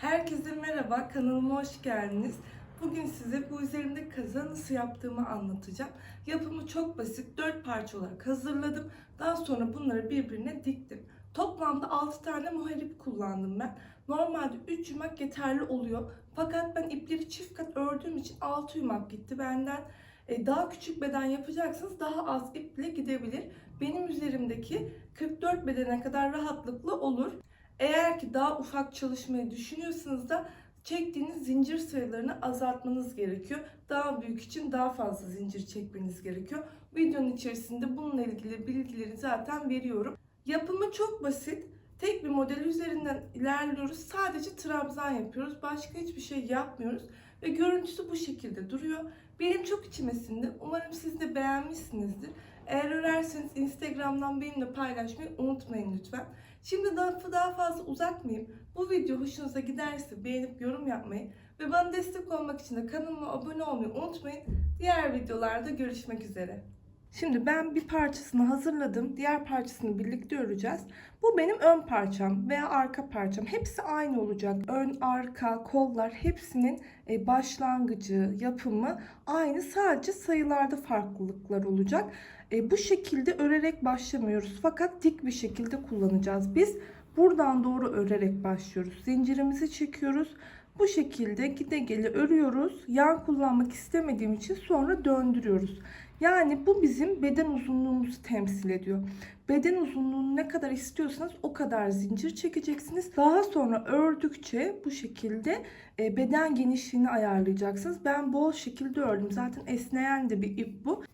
Herkese merhaba, kanalıma hoş geldiniz. Bugün size bu üzerimde kaza nasıl yaptığımı anlatacağım. Yapımı çok basit, 4 parça olarak hazırladım. Daha sonra bunları birbirine diktim. Toplamda 6 tane muharip kullandım ben. Normalde 3 yumak yeterli oluyor. Fakat ben ipleri çift kat ördüğüm için 6 yumak gitti benden. E, Daha küçük beden yapacaksanız daha az iple gidebilir. Benim üzerimdeki 44 bedene kadar rahatlıkla olur. Eğer ki daha ufak çalışmayı düşünüyorsanız da çektiğiniz zincir sayılarını azaltmanız gerekiyor. Daha büyük için daha fazla zincir çekmeniz gerekiyor. Videonun içerisinde bununla ilgili bilgileri zaten veriyorum. Yapımı çok basit. Tek bir model üzerinden ilerliyoruz. Sadece trabzan yapıyoruz. Başka hiçbir şey yapmıyoruz. Ve görüntüsü bu şekilde duruyor. Benim çok içime sindi. Umarım siz de beğenmişsinizdir. Eğer örerseniz Instagram'dan benimle paylaşmayı unutmayın lütfen. Şimdi lafı daha fazla uzatmayayım. Bu video hoşunuza giderse beğenip yorum yapmayı ve bana destek olmak için de kanalıma abone olmayı unutmayın. Diğer videolarda görüşmek üzere. Şimdi ben bir parçasını hazırladım. Diğer parçasını birlikte öreceğiz. Bu benim ön parçam veya arka parçam. Hepsi aynı olacak. Ön, arka, kollar hepsinin e, başlangıcı, yapımı aynı. Sadece sayılarda farklılıklar olacak. E, bu şekilde örerek başlamıyoruz. Fakat dik bir şekilde kullanacağız. Biz buradan doğru örerek başlıyoruz. Zincirimizi çekiyoruz. Bu şekilde gide gele örüyoruz. Yan kullanmak istemediğim için sonra döndürüyoruz. Yani bu bizim beden uzunluğumuzu temsil ediyor. Beden uzunluğunu ne kadar istiyorsanız o kadar zincir çekeceksiniz. Daha sonra ördükçe bu şekilde e, beden genişliğini ayarlayacaksınız. Ben bol şekilde ördüm. Zaten esneyen de bir ip bu.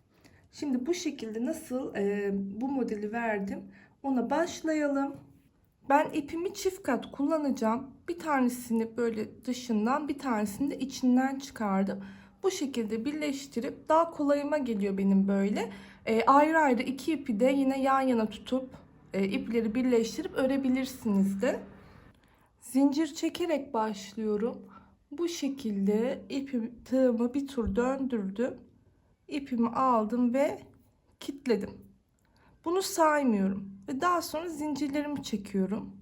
Şimdi bu şekilde nasıl e, bu modeli verdim ona başlayalım. Ben ipimi çift kat kullanacağım. Bir tanesini böyle dışından bir tanesini de içinden çıkardım. Bu şekilde birleştirip daha kolayıma geliyor benim böyle. E, ayrı ayrı iki ipi de yine yan yana tutup e, ipleri birleştirip örebilirsiniz de. Zincir çekerek başlıyorum. Bu şekilde ipim tığımı bir tur döndürdüm. İpimi aldım ve kilitledim. Bunu saymıyorum ve daha sonra zincirlerimi çekiyorum.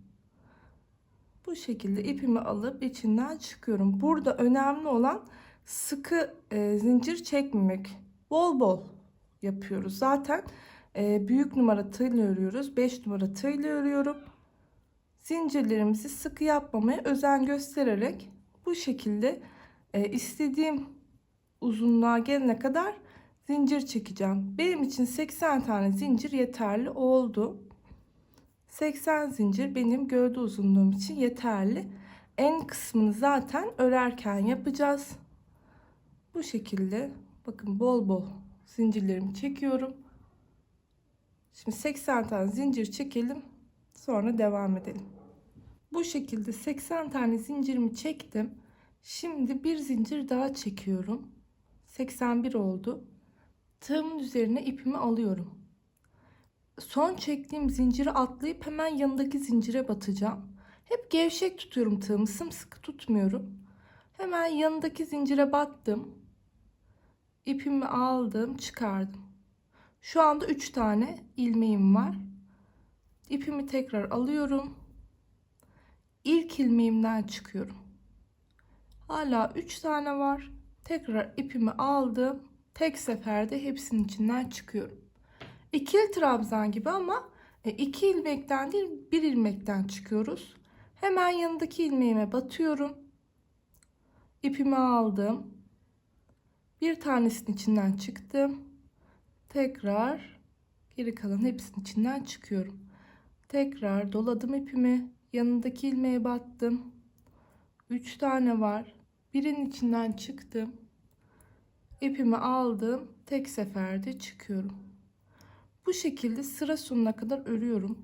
Bu şekilde ipimi alıp içinden çıkıyorum. Burada önemli olan sıkı e, zincir çekmemek. Bol bol yapıyoruz. Zaten e, büyük numara tığla örüyoruz. 5 numara tığla örüyorum. Zincirlerimizi sıkı yapmamaya özen göstererek bu şekilde e, istediğim uzunluğa gelene kadar zincir çekeceğim. Benim için 80 tane zincir yeterli oldu. 80 zincir benim gövde uzunluğum için yeterli. En kısmını zaten örerken yapacağız. Bu şekilde bakın bol bol zincirlerimi çekiyorum. Şimdi 80 tane zincir çekelim. Sonra devam edelim. Bu şekilde 80 tane zincirimi çektim. Şimdi bir zincir daha çekiyorum. 81 oldu. Tığımın üzerine ipimi alıyorum. Son çektiğim zinciri atlayıp hemen yanındaki zincire batacağım. Hep gevşek tutuyorum tığımı, sımsıkı tutmuyorum. Hemen yanındaki zincire battım. İpimi aldım, çıkardım. Şu anda 3 tane ilmeğim var. İpimi tekrar alıyorum. İlk ilmeğimden çıkıyorum. Hala 3 tane var. Tekrar ipimi aldım. Tek seferde hepsinin içinden çıkıyorum. İkili trabzan gibi ama e, iki ilmekten değil bir ilmekten çıkıyoruz. Hemen yanındaki ilmeğime batıyorum. İpimi aldım. Bir tanesinin içinden çıktım. Tekrar geri kalan hepsinin içinden çıkıyorum. Tekrar doladım ipimi. Yanındaki ilmeğe battım. 3 tane var. Birinin içinden çıktım. İpimi aldım. Tek seferde çıkıyorum. Bu şekilde sıra sonuna kadar örüyorum.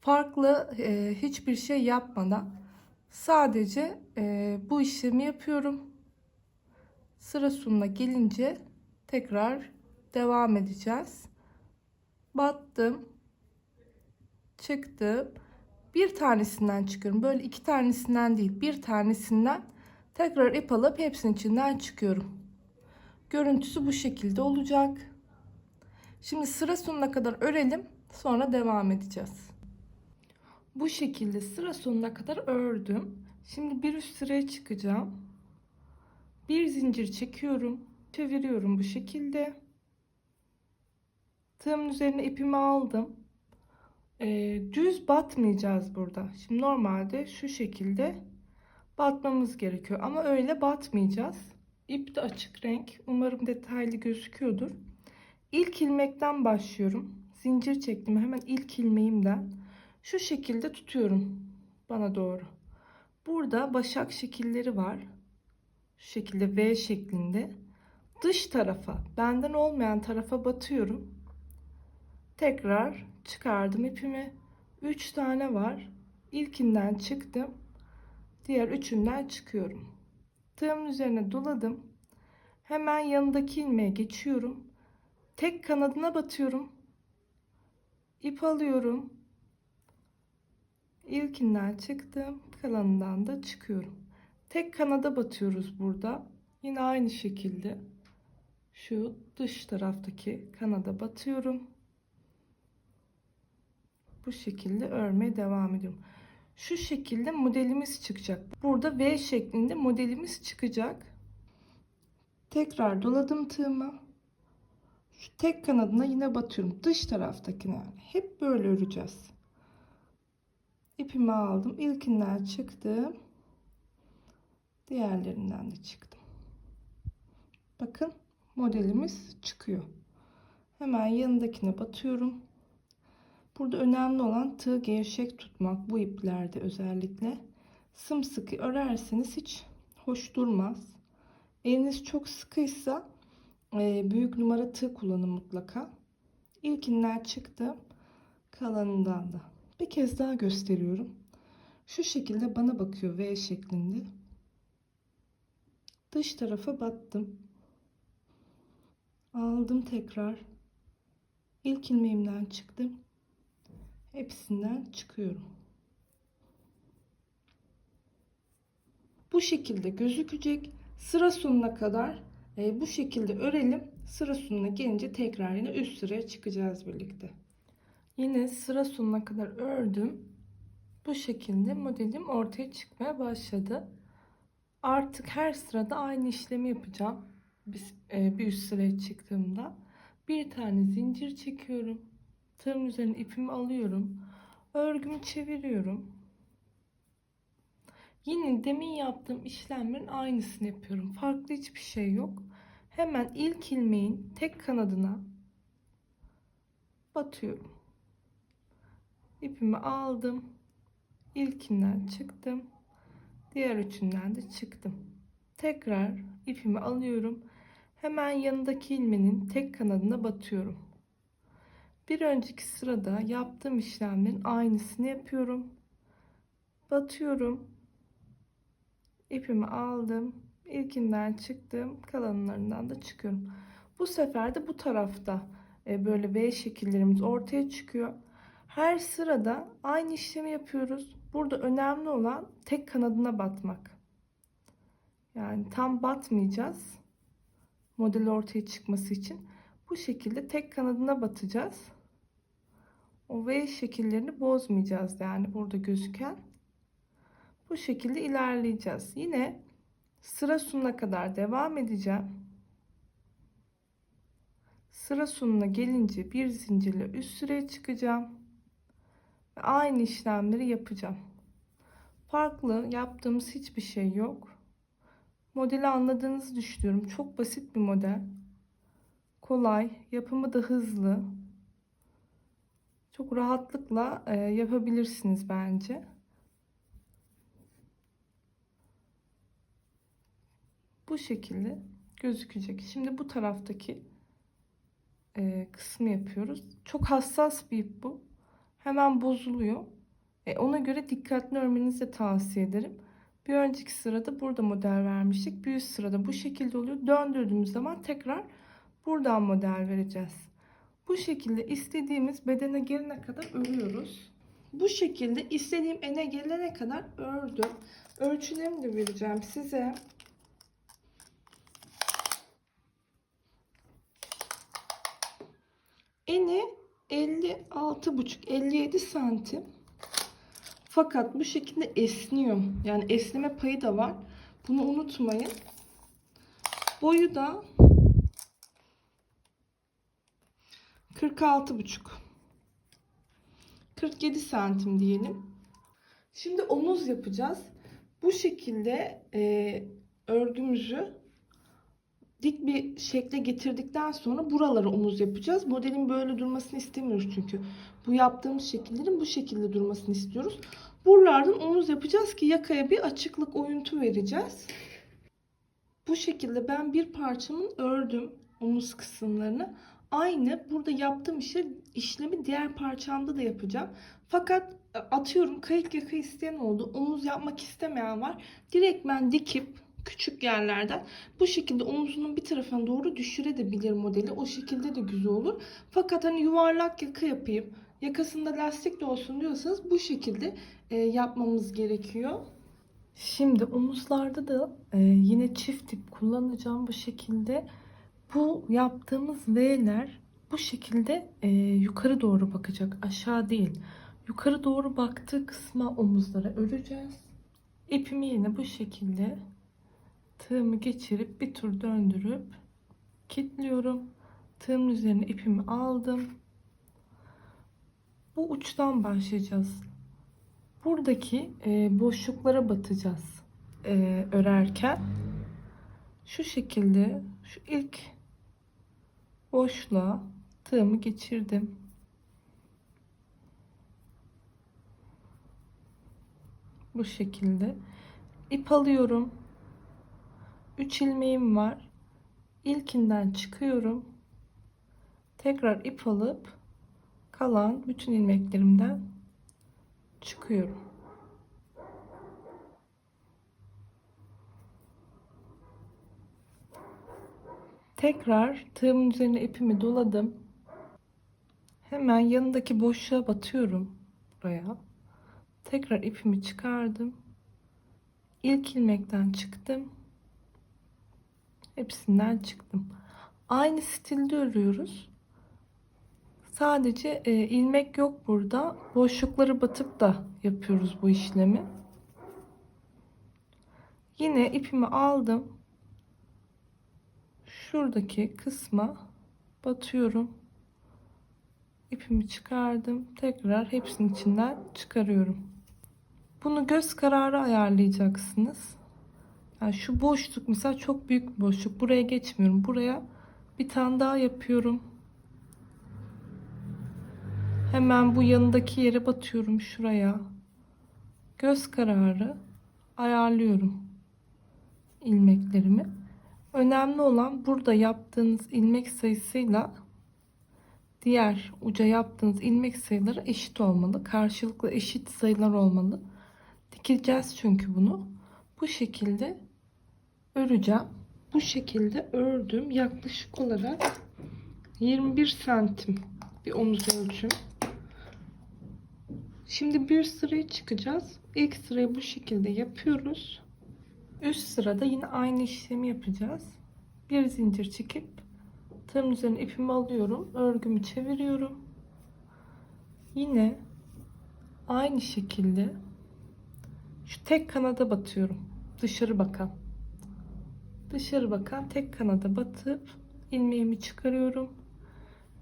Farklı e, hiçbir şey yapmadan sadece e, bu işlemi yapıyorum. Sıra sonuna gelince tekrar devam edeceğiz. Battım. Çıktım. Bir tanesinden çıkıyorum. Böyle iki tanesinden değil, bir tanesinden tekrar ip alıp hepsinin içinden çıkıyorum. Görüntüsü bu şekilde olacak. Şimdi sıra sonuna kadar örelim. Sonra devam edeceğiz. Bu şekilde sıra sonuna kadar ördüm. Şimdi bir üst sıraya çıkacağım. Bir zincir çekiyorum. Çeviriyorum bu şekilde. Tığımın üzerine ipimi aldım. Ee, düz batmayacağız burada. Şimdi normalde şu şekilde batmamız gerekiyor. Ama öyle batmayacağız. İp de açık renk. Umarım detaylı gözüküyordur. İlk ilmekten başlıyorum. Zincir çektim. Hemen ilk ilmeğimden şu şekilde tutuyorum bana doğru. Burada başak şekilleri var. Şu şekilde V şeklinde. Dış tarafa, benden olmayan tarafa batıyorum. Tekrar çıkardım ipimi. 3 tane var. İlkinden çıktım. Diğer üçünden çıkıyorum. Tığımın üzerine doladım. Hemen yanındaki ilmeğe geçiyorum. Tek kanadına batıyorum. İp alıyorum. İlkinden çıktım. Kalanından da çıkıyorum. Tek kanada batıyoruz burada. Yine aynı şekilde şu dış taraftaki kanada batıyorum. Bu şekilde örmeye devam ediyorum. Şu şekilde modelimiz çıkacak. Burada V şeklinde modelimiz çıkacak. Tekrar doladım tığımı. Şu tek kanadına yine batıyorum. Dış taraftakine. Hep böyle öreceğiz. İpimi aldım. İlkinden çıktım. Diğerlerinden de çıktım. Bakın modelimiz çıkıyor. Hemen yanındakine batıyorum. Burada önemli olan tığ gevşek tutmak bu iplerde özellikle. Sımsıkı örerseniz hiç hoş durmaz. Eliniz çok sıkıysa e, büyük numara tığ kullanın mutlaka. İlkinden çıktım. Kalanından da. Bir kez daha gösteriyorum. Şu şekilde bana bakıyor V şeklinde. Dış tarafa battım. Aldım tekrar. İlk ilmeğimden çıktım. Hepsinden çıkıyorum. Bu şekilde gözükecek. Sıra sonuna kadar e, bu şekilde örelim. Sıra sonuna gelince tekrar yine üst sıraya çıkacağız birlikte. Yine sıra sonuna kadar ördüm. Bu şekilde modelim ortaya çıkmaya başladı. Artık her sırada aynı işlemi yapacağım. Biz, e, bir üst sıraya çıktığımda bir tane zincir çekiyorum. Tığım üzerine ipimi alıyorum. Örgümü çeviriyorum. Yine demin yaptığım işlemlerin aynısını yapıyorum. Farklı hiçbir şey yok. Hemen ilk ilmeğin tek kanadına batıyorum. İpimi aldım. İlkinden çıktım. Diğer üçünden de çıktım. Tekrar ipimi alıyorum. Hemen yanındaki ilmeğin tek kanadına batıyorum. Bir önceki sırada yaptığım işlemlerin aynısını yapıyorum. Batıyorum. İpimi aldım. İlkinden çıktım. Kalanlarından da çıkıyorum. Bu sefer de bu tarafta e, böyle V şekillerimiz ortaya çıkıyor. Her sırada aynı işlemi yapıyoruz. Burada önemli olan tek kanadına batmak. Yani tam batmayacağız. Model ortaya çıkması için. Bu şekilde tek kanadına batacağız. O V şekillerini bozmayacağız yani burada gözüken. Bu şekilde ilerleyeceğiz. Yine sıra sonuna kadar devam edeceğim. Sıra sonuna gelince bir zincirle üst sıraya çıkacağım. Ve aynı işlemleri yapacağım. Farklı yaptığımız hiçbir şey yok. Modeli anladığınızı düşünüyorum. Çok basit bir model. Kolay, yapımı da hızlı. Çok rahatlıkla e, yapabilirsiniz bence. Bu şekilde gözükecek. Şimdi bu taraftaki e, kısmı yapıyoruz. Çok hassas bir ip bu. Hemen bozuluyor. E, ona göre dikkatli örmenizi de tavsiye ederim. Bir önceki sırada burada model vermiştik. Bir üst sırada bu şekilde oluyor. Döndürdüğümüz zaman tekrar buradan model vereceğiz. Bu şekilde istediğimiz bedene gelene kadar örüyoruz. Bu şekilde istediğim ene gelene kadar ördüm. Ölçülerimi de vereceğim size. Eni 56,5 57 santim. Fakat bu şekilde esniyor. Yani esneme payı da var. Bunu unutmayın. Boyu da 46,5 47 santim diyelim. Şimdi omuz yapacağız. Bu şekilde e, örgümüzü dik bir şekle getirdikten sonra buralara omuz yapacağız. Modelin böyle durmasını istemiyoruz çünkü. Bu yaptığımız şekillerin bu şekilde durmasını istiyoruz. Buralardan omuz yapacağız ki yakaya bir açıklık oyuntu vereceğiz. Bu şekilde ben bir parçamın ördüm omuz kısımlarını. Aynı burada yaptığım işi, işlemi diğer parçamda da yapacağım. Fakat e, atıyorum kayık yaka isteyen oldu. Omuz yapmak istemeyen var. Direkt ben dikip küçük yerlerden bu şekilde omuzunun bir tarafına doğru düşürebilir modeli. O şekilde de güzel olur. Fakat hani yuvarlak yaka yapayım, yakasında lastik de olsun diyorsanız bu şekilde e, yapmamız gerekiyor. Şimdi omuzlarda da e, yine çift ip kullanacağım bu şekilde. Bu yaptığımız V'ler bu şekilde e, yukarı doğru bakacak, aşağı değil. Yukarı doğru baktığı kısma omuzlara öreceğiz. İpimi yine bu şekilde tığımı geçirip bir tur döndürüp kilitliyorum. Tığımın üzerine ipimi aldım. Bu uçtan başlayacağız. Buradaki e, boşluklara batacağız e, örerken. Şu şekilde şu ilk boşluğa tığımı geçirdim. Bu şekilde. ip alıyorum. 3 ilmeğim var. İlkinden çıkıyorum. Tekrar ip alıp kalan bütün ilmeklerimden çıkıyorum. Tekrar tığımın üzerine ipimi doladım. Hemen yanındaki boşluğa batıyorum buraya. Tekrar ipimi çıkardım. İlk ilmekten çıktım. Hepsinden çıktım. Aynı stilde örüyoruz. Sadece e, ilmek yok burada. Boşlukları batıp da yapıyoruz bu işlemi. Yine ipimi aldım. Şuradaki kısma batıyorum. İpimi çıkardım. Tekrar hepsinin içinden çıkarıyorum. Bunu göz kararı ayarlayacaksınız. Yani şu boşluk mesela çok büyük bir boşluk. Buraya geçmiyorum. Buraya bir tane daha yapıyorum. Hemen bu yanındaki yere batıyorum şuraya. Göz kararı ayarlıyorum ilmeklerimi. Önemli olan burada yaptığınız ilmek sayısıyla diğer uca yaptığınız ilmek sayıları eşit olmalı. Karşılıklı eşit sayılar olmalı. Dikeceğiz çünkü bunu. Bu şekilde öreceğim. Bu şekilde ördüm. Yaklaşık olarak 21 santim bir omuz ölçüm. Şimdi bir sıraya çıkacağız. İlk sırayı bu şekilde yapıyoruz. Üst sırada yine aynı işlemi yapacağız. Bir zincir çekip tığın üzerine ipimi alıyorum. Örgümü çeviriyorum. Yine aynı şekilde şu tek kanada batıyorum. Dışarı bakan. Dışarı bakan tek kanada batıp ilmeğimi çıkarıyorum.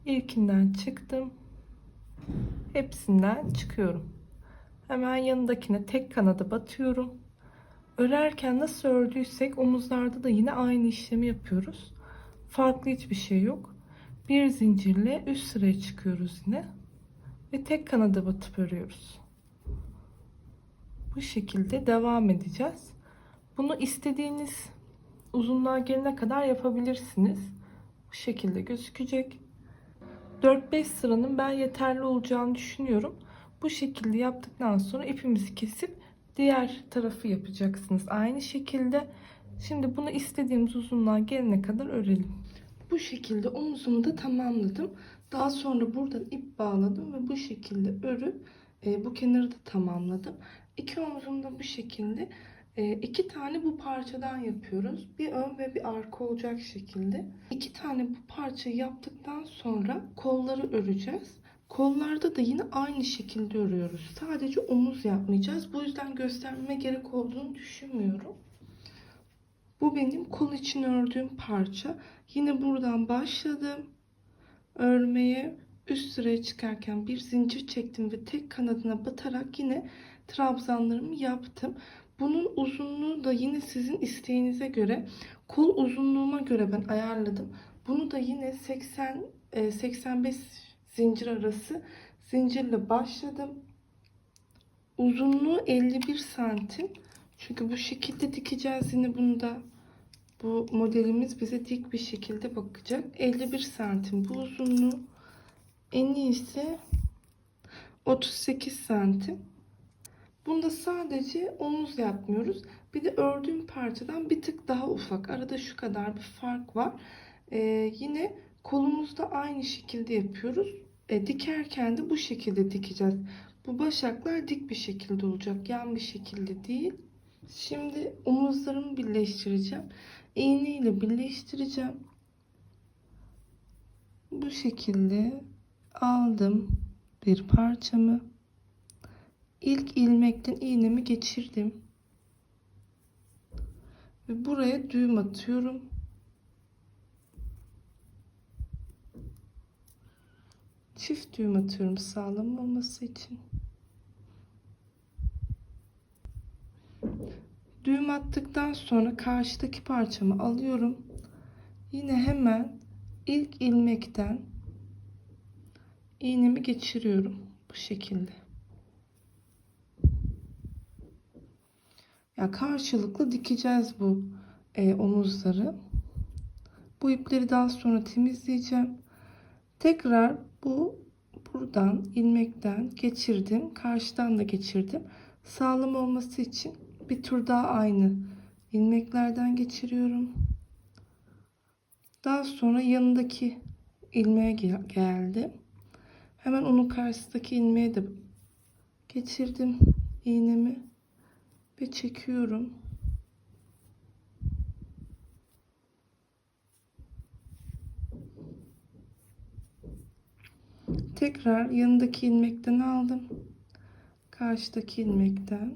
İlkinden çıktım. Hepsinden çıkıyorum. Hemen yanındakine tek kanada batıyorum. Örerken nasıl ördüysek omuzlarda da yine aynı işlemi yapıyoruz. Farklı hiçbir şey yok. Bir zincirle üst sıraya çıkıyoruz yine. Ve tek kanada batıp örüyoruz. Bu şekilde devam edeceğiz. Bunu istediğiniz uzunluğa gelene kadar yapabilirsiniz. Bu şekilde gözükecek. 4-5 sıranın ben yeterli olacağını düşünüyorum. Bu şekilde yaptıktan sonra ipimizi kesip diğer tarafı yapacaksınız. Aynı şekilde. Şimdi bunu istediğimiz uzunluğa gelene kadar örelim. Bu şekilde omuzumu da tamamladım. Daha sonra buradan ip bağladım ve bu şekilde örüp e, bu kenarı da tamamladım. İki omuzum da bu şekilde e, iki tane bu parçadan yapıyoruz. Bir ön ve bir arka olacak şekilde. İki tane bu parçayı yaptıktan sonra kolları öreceğiz. Kollarda da yine aynı şekilde örüyoruz. Sadece omuz yapmayacağız. Bu yüzden göstermeme gerek olduğunu düşünmüyorum. Bu benim kol için ördüğüm parça. Yine buradan başladım örmeye. Üst sıraya çıkarken bir zincir çektim ve tek kanadına batarak yine trabzanlarımı yaptım. Bunun uzunluğu da yine sizin isteğinize göre, kol uzunluğuma göre ben ayarladım. Bunu da yine 80 e, 85 zincir arası zincirle başladım. Uzunluğu 51 santim. Çünkü bu şekilde dikeceğiz yine bunu da. Bu modelimiz bize dik bir şekilde bakacak. 51 santim bu uzunluğu. Eni ise 38 santim. Bunda sadece omuz yapmıyoruz. Bir de ördüğüm parçadan bir tık daha ufak. Arada şu kadar bir fark var. Ee, yine kolumuzda aynı şekilde yapıyoruz. E, dikerken de bu şekilde dikeceğiz. Bu başaklar dik bir şekilde olacak. Yan bir şekilde değil. Şimdi omuzlarımı birleştireceğim. İğne ile birleştireceğim. Bu şekilde aldım bir parçamı. İlk ilmekten iğnemi geçirdim. Ve buraya düğüm atıyorum. Çift düğüm atıyorum sağlam olması için. Düğüm attıktan sonra karşıdaki parçamı alıyorum. Yine hemen ilk ilmekten iğnemi geçiriyorum bu şekilde. Ya karşılıklı dikeceğiz bu e, omuzları. Bu ipleri daha sonra temizleyeceğim. Tekrar bu buradan ilmekten geçirdim. Karşıdan da geçirdim. Sağlam olması için bir tur daha aynı ilmeklerden geçiriyorum. Daha sonra yanındaki ilmeğe gel geldim. Hemen onun karşısındaki ilmeğe de geçirdim iğnemi ve çekiyorum. Tekrar yanındaki ilmekten aldım. Karşıdaki ilmekten.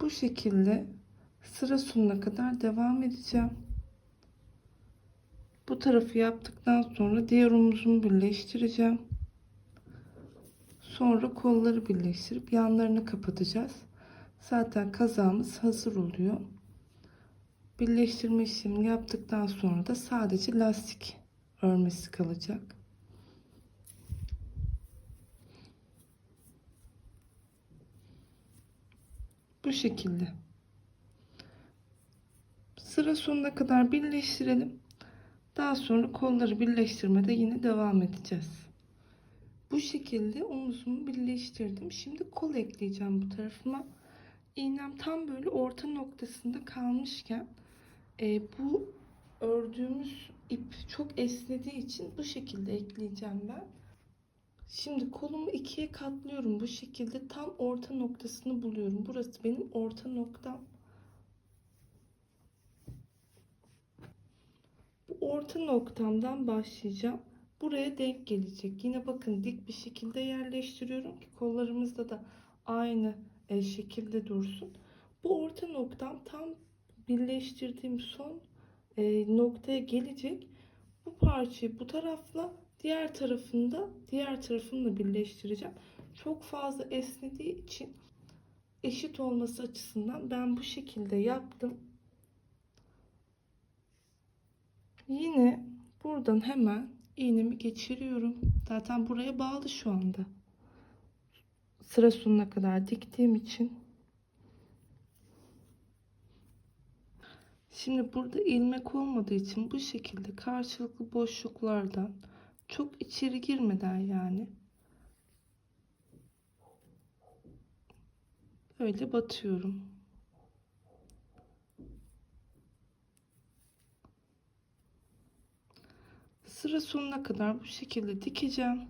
Bu şekilde sıra sonuna kadar devam edeceğim. Bu tarafı yaptıktan sonra diğer omuzumu birleştireceğim. Sonra kolları birleştirip yanlarını kapatacağız. Zaten kazağımız hazır oluyor. Birleştirme işlemini yaptıktan sonra da sadece lastik örmesi kalacak. Bu şekilde. Sıra sonuna kadar birleştirelim. Daha sonra kolları birleştirmede yine devam edeceğiz. Bu şekilde omuzumu birleştirdim. Şimdi kol ekleyeceğim bu tarafıma. İğnem tam böyle orta noktasında kalmışken e, bu ördüğümüz ip çok esnediği için bu şekilde ekleyeceğim ben. Şimdi kolumu ikiye katlıyorum bu şekilde tam orta noktasını buluyorum. Burası benim orta noktam. Bu orta noktamdan başlayacağım. Buraya denk gelecek. Yine bakın dik bir şekilde yerleştiriyorum ki kollarımızda da aynı e, şekilde dursun. Bu orta noktam tam birleştirdiğim son e, noktaya gelecek. Bu parçayı bu tarafla diğer tarafında diğer tarafını da birleştireceğim. Çok fazla esnediği için eşit olması açısından ben bu şekilde yaptım. Yine buradan hemen iğnemi geçiriyorum. Zaten buraya bağlı şu anda. Sıra sonuna kadar diktiğim için. Şimdi burada ilmek olmadığı için bu şekilde karşılıklı boşluklardan çok içeri girmeden yani böyle batıyorum. Sıra sonuna kadar bu şekilde dikeceğim.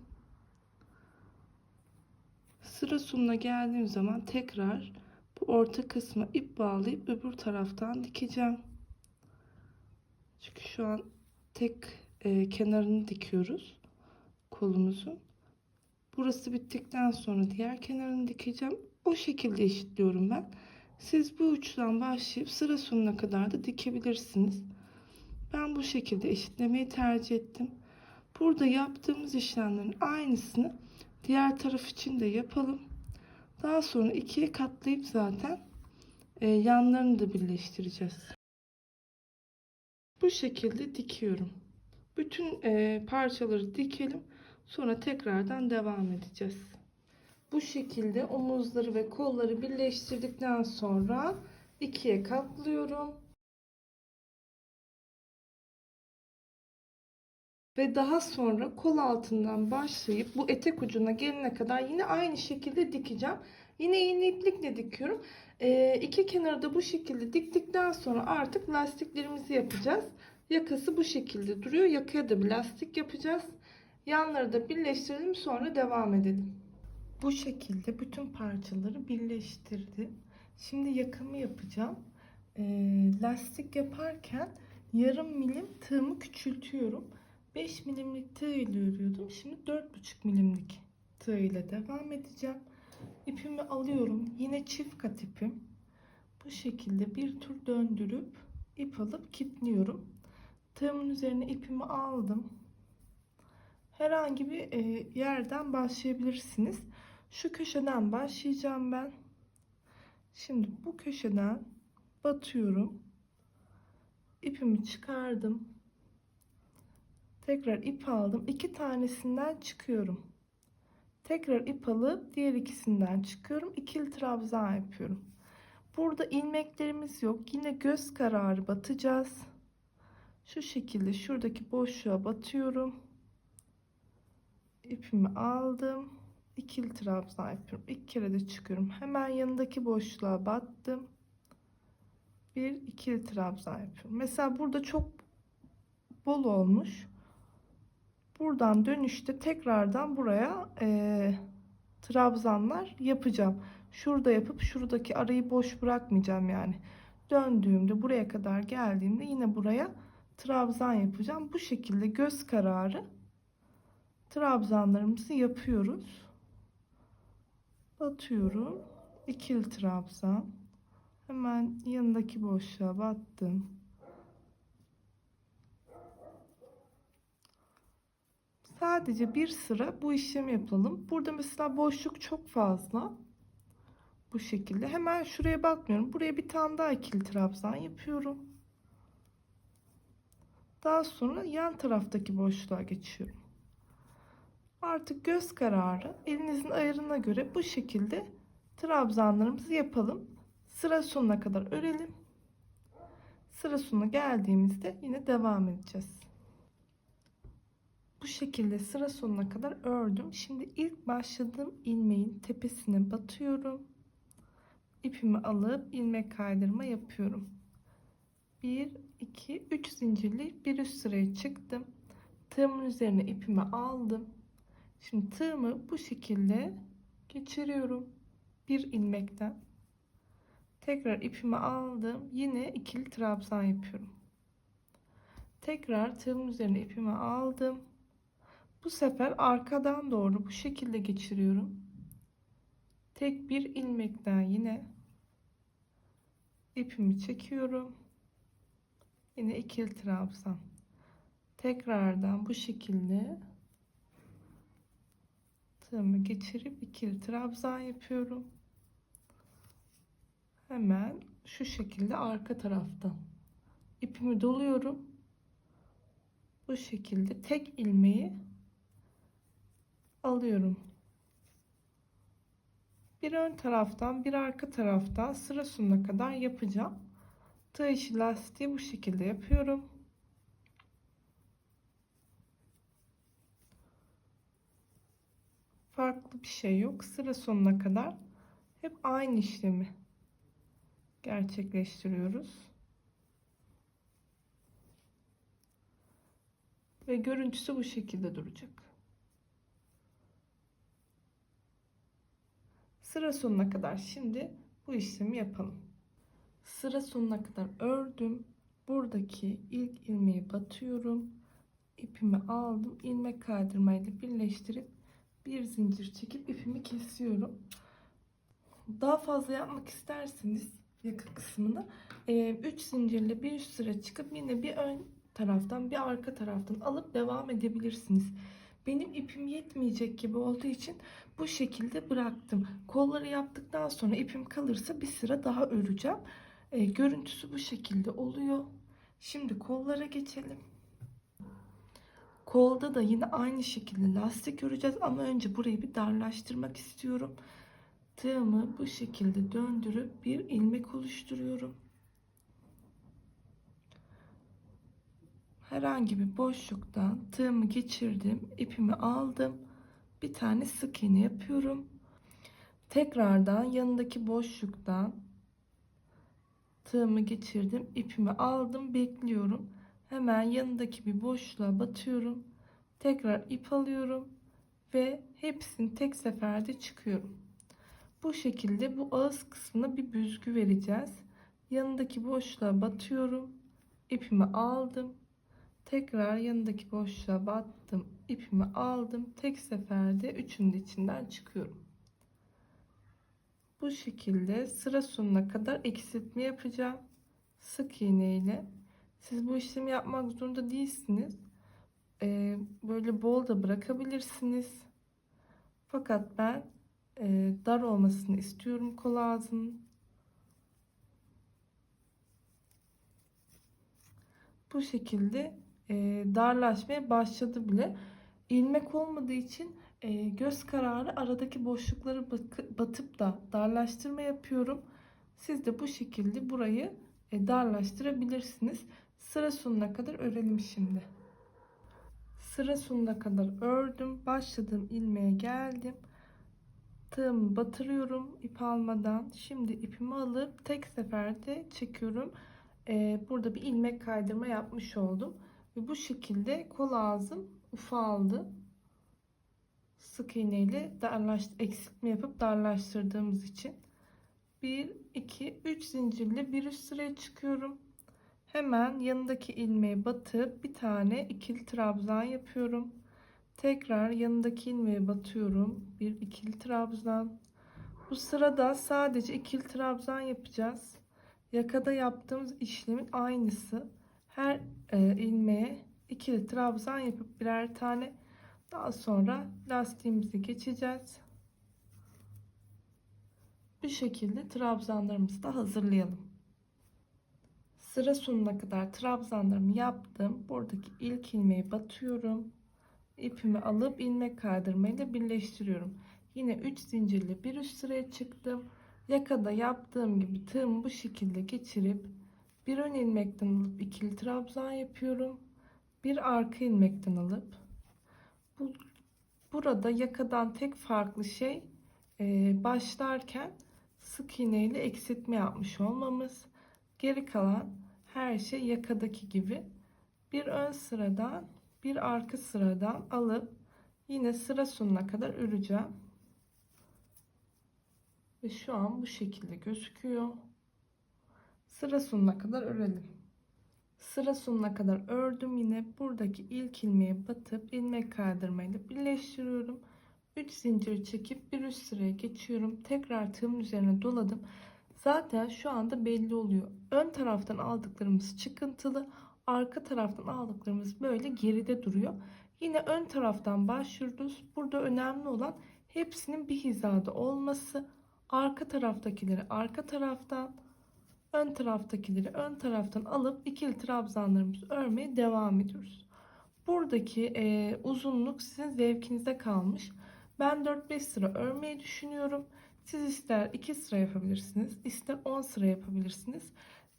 Sıra sonuna geldiğim zaman tekrar bu orta kısma ip bağlayıp öbür taraftan dikeceğim. Çünkü şu an tek e, kenarını dikiyoruz kolumuzun. Burası bittikten sonra diğer kenarını dikeceğim. O şekilde eşitliyorum ben. Siz bu uçtan başlayıp sıra sonuna kadar da dikebilirsiniz. Ben bu şekilde eşitlemeyi tercih ettim. Burada yaptığımız işlemlerin aynısını diğer taraf için de yapalım. Daha sonra ikiye katlayıp zaten e, yanlarını da birleştireceğiz. Bu şekilde dikiyorum. Bütün e, parçaları dikelim. Sonra tekrardan devam edeceğiz. Bu şekilde omuzları ve kolları birleştirdikten sonra ikiye katlıyorum. Ve daha sonra kol altından başlayıp bu etek ucuna gelene kadar yine aynı şekilde dikeceğim. Yine iğne iplikle dikiyorum. Ee, iki kenarı da bu şekilde diktikten sonra artık lastiklerimizi yapacağız. Yakası bu şekilde duruyor. Yakaya da bir lastik yapacağız. Yanları da birleştirelim sonra devam edelim. Bu şekilde bütün parçaları birleştirdim. Şimdi yakamı yapacağım. Ee, lastik yaparken yarım milim tığımı küçültüyorum. 5 milimlik tığ ile örüyordum. Şimdi 4,5 milimlik tığ ile devam edeceğim. İpimi alıyorum. Yine çift kat ipim. Bu şekilde bir tur döndürüp ip alıp kilitliyorum. Tığımın üzerine ipimi aldım. Herhangi bir e, yerden başlayabilirsiniz. Şu köşeden başlayacağım ben. Şimdi bu köşeden batıyorum. İpimi çıkardım. Tekrar ip aldım. İki tanesinden çıkıyorum. Tekrar ip alıp diğer ikisinden çıkıyorum. İkili trabzan yapıyorum. Burada ilmeklerimiz yok. Yine göz kararı batacağız. Şu şekilde şuradaki boşluğa batıyorum. İpimi aldım. İkili trabzan yapıyorum. İlk kere de çıkıyorum. Hemen yanındaki boşluğa battım. Bir ikili trabzan yapıyorum. Mesela burada çok bol olmuş. Buradan dönüşte tekrardan buraya e, trabzanlar yapacağım. Şurada yapıp şuradaki arayı boş bırakmayacağım yani. Döndüğümde buraya kadar geldiğimde yine buraya trabzan yapacağım. Bu şekilde göz kararı trabzanlarımızı yapıyoruz. Batıyorum. İkili trabzan. Hemen yanındaki boşluğa battım. Sadece bir sıra bu işlemi yapalım. Burada mesela boşluk çok fazla. Bu şekilde. Hemen şuraya bakmıyorum. Buraya bir tane daha ikili trabzan yapıyorum. Daha sonra yan taraftaki boşluğa geçiyorum. Artık göz kararı elinizin ayarına göre bu şekilde trabzanlarımızı yapalım. Sıra sonuna kadar örelim. Sıra sonuna geldiğimizde yine devam edeceğiz. Bu şekilde sıra sonuna kadar ördüm. Şimdi ilk başladığım ilmeğin tepesine batıyorum. İpimi alıp ilmek kaydırma yapıyorum. 1 2 3 zincirli bir üst sıraya çıktım. Tığımın üzerine ipimi aldım. Şimdi tığımı bu şekilde geçiriyorum. Bir ilmekten. Tekrar ipimi aldım. Yine ikili trabzan yapıyorum. Tekrar tığımın üzerine ipimi aldım. Bu sefer arkadan doğru bu şekilde geçiriyorum. Tek bir ilmekten yine ipimi çekiyorum. Yine ikili trabzan. Tekrardan bu şekilde tığımı geçirip ikili trabzan yapıyorum. Hemen şu şekilde arka taraftan ipimi doluyorum. Bu şekilde tek ilmeği alıyorum. Bir ön taraftan bir arka taraftan sıra sonuna kadar yapacağım. Tığ işi lastiği bu şekilde yapıyorum. Farklı bir şey yok. Sıra sonuna kadar hep aynı işlemi gerçekleştiriyoruz. Ve görüntüsü bu şekilde duracak. Sıra sonuna kadar şimdi bu işlemi yapalım. Sıra sonuna kadar ördüm. Buradaki ilk ilmeği batıyorum. ipimi aldım. ilmek kaydırmayla birleştirip bir zincir çekip ipimi kesiyorum. Daha fazla yapmak isterseniz yakın kısmını 3 zincirle bir üst sıra çıkıp yine bir ön taraftan bir arka taraftan alıp devam edebilirsiniz. Benim ipim yetmeyecek gibi olduğu için bu şekilde bıraktım. Kolları yaptıktan sonra ipim kalırsa bir sıra daha öreceğim. E, görüntüsü bu şekilde oluyor. Şimdi kollara geçelim. Kolda da yine aynı şekilde lastik öreceğiz ama önce burayı bir darlaştırmak istiyorum. Tığımı bu şekilde döndürüp bir ilmek oluşturuyorum. Herhangi bir boşluktan tığımı geçirdim, ipimi aldım. Bir tane sık iğne yapıyorum. Tekrardan yanındaki boşluktan tığımı geçirdim, ipimi aldım, bekliyorum. Hemen yanındaki bir boşluğa batıyorum. Tekrar ip alıyorum ve hepsini tek seferde çıkıyorum. Bu şekilde bu ağız kısmına bir büzgü vereceğiz. Yanındaki boşluğa batıyorum. ipimi aldım. Tekrar yanındaki boşluğa battım. ipimi aldım. Tek seferde üçünün de içinden çıkıyorum. Bu şekilde sıra sonuna kadar eksiltme yapacağım. Sık iğne ile. Siz bu işlemi yapmak zorunda değilsiniz. Ee, böyle bol da bırakabilirsiniz. Fakat ben e, dar olmasını istiyorum kol ağzının. Bu şekilde e, darlaşmaya başladı bile. İlmek olmadığı için e, göz kararı aradaki boşlukları batıp da darlaştırma yapıyorum. Siz de bu şekilde burayı e, darlaştırabilirsiniz. Sıra sonuna kadar örelim şimdi. Sıra sonuna kadar ördüm. Başladığım ilmeğe geldim. Tığımı batırıyorum ip almadan. Şimdi ipimi alıp tek seferde çekiyorum. Ee, burada bir ilmek kaydırma yapmış oldum. Ve bu şekilde kol ağzım ufaldı. Sık iğne ile eksiltme yapıp darlaştırdığımız için. 1, 2, 3 zincirle bir üst sıraya çıkıyorum. Hemen yanındaki ilmeğe batıp bir tane ikili trabzan yapıyorum. Tekrar yanındaki ilmeğe batıyorum. Bir ikili trabzan. Bu sırada sadece ikili trabzan yapacağız. Yakada yaptığımız işlemin aynısı. Her e, ilmeğe ikili trabzan yapıp birer tane daha sonra lastiğimizi geçeceğiz. Bu şekilde trabzanlarımızı da hazırlayalım. Sıra sonuna kadar trabzanlarımı yaptım. Buradaki ilk ilmeği batıyorum. İpimi alıp ilmek kaydırmayla birleştiriyorum. Yine 3 zincirli bir üst sıraya çıktım. Yakada yaptığım gibi tığımı bu şekilde geçirip bir ön ilmekten alıp ikili trabzan yapıyorum. Bir arka ilmekten alıp bu, burada yakadan tek farklı şey e, başlarken sık iğne ile eksiltme yapmış olmamız. Geri kalan her şey yakadaki gibi bir ön sıradan bir arka sıradan alıp yine sıra sonuna kadar öreceğim. Ve şu an bu şekilde gözüküyor. Sıra sonuna kadar örelim. Sıra sonuna kadar ördüm yine buradaki ilk ilmeğe batıp ilmek kaydırmayla birleştiriyorum. 3 zincir çekip bir üst sıraya geçiyorum. Tekrar tığımın üzerine doladım. Zaten şu anda belli oluyor. Ön taraftan aldıklarımız çıkıntılı. Arka taraftan aldıklarımız böyle geride duruyor. Yine ön taraftan başlıyoruz. Burada önemli olan hepsinin bir hizada olması. Arka taraftakileri arka taraftan, ön taraftakileri ön taraftan alıp ikili trabzanlarımızı örmeye devam ediyoruz. Buradaki e, uzunluk sizin zevkinize kalmış. Ben 4-5 sıra örmeyi düşünüyorum. Siz ister 2 sıra yapabilirsiniz, ister 10 sıra yapabilirsiniz.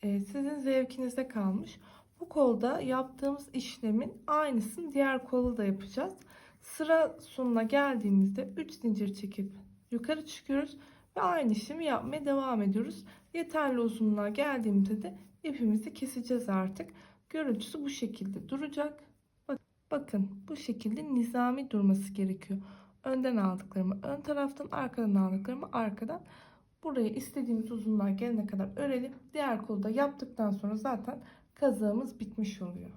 Ee, sizin zevkinize kalmış. Bu kolda yaptığımız işlemin aynısını diğer kolda da yapacağız. Sıra sonuna geldiğimizde 3 zincir çekip yukarı çıkıyoruz ve aynı işlemi yapmaya devam ediyoruz. Yeterli uzunluğa geldiğimizde de ipimizi keseceğiz artık. Görüntüsü bu şekilde duracak. Bakın bu şekilde nizami durması gerekiyor. Önden aldıklarımı ön taraftan, arkadan aldıklarımı arkadan. Burayı istediğimiz uzunluğa gelene kadar örelim. Diğer kolu da yaptıktan sonra zaten kazağımız bitmiş oluyor.